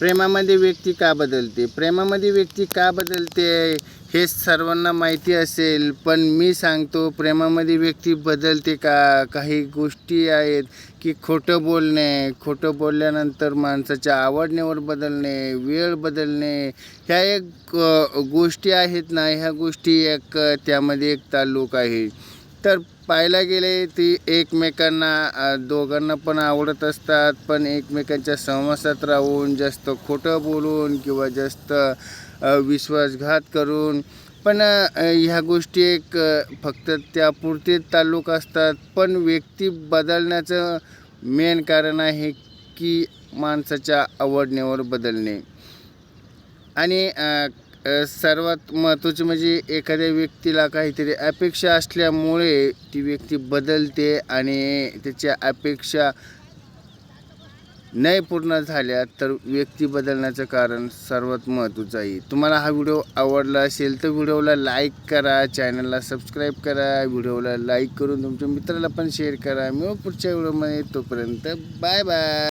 प्रेमामध्ये व्यक्ती का बदलते? प्रेमामध्ये व्यक्ती का बदलते हे सर्वांना माहिती असेल पण मी सांगतो प्रेमामध्ये व्यक्ती बदलते का? काही गोष्टी आहेत की खोटं बोलणे खोटं बोलल्यानंतर माणसाच्या आवडण्यावर बदलणे वेळ बदलणे ह्या एक गोष्टी आहेत ना ह्या गोष्टी एक त्यामध्ये एक ताल्लुक आहे. तर पाहायला गेले ती एकमेकांना दोघांना पण आवडत असतात पण एकमेकांच्या सहवासात राहून जास्त खोटं बोलून किंवा जास्त विश्वासघात करून. पण ह्या गोष्टी एक फक्त त्यापुरते ताल्लुक असतात पण व्यक्ती बदलण्याचं मेन कारण आहे की माणसाच्या आवडण्यावर बदलणे. आणि सर्वात महत्त्वाचे म्हणजे एखाद्या व्यक्तीला काहीतरी अपेक्षा असल्यामुळे ती व्यक्ती बदलते आणि त्याच्या अपेक्षा नाही पूर्ण झाल्या तर व्यक्ती बदलण्याचं कारण सर्वात महत्त्वाचं आहे. तुम्हाला हा व्हिडिओ आवडला असेल तर व्हिडिओला लाईक करा चॅनलला सबस्क्राईब करा व्हिडिओला लाईक करून तुमच्या मित्राला पण शेअर करा. मी पुढच्या व्हिडिओमध्ये तोपर्यंत बाय बाय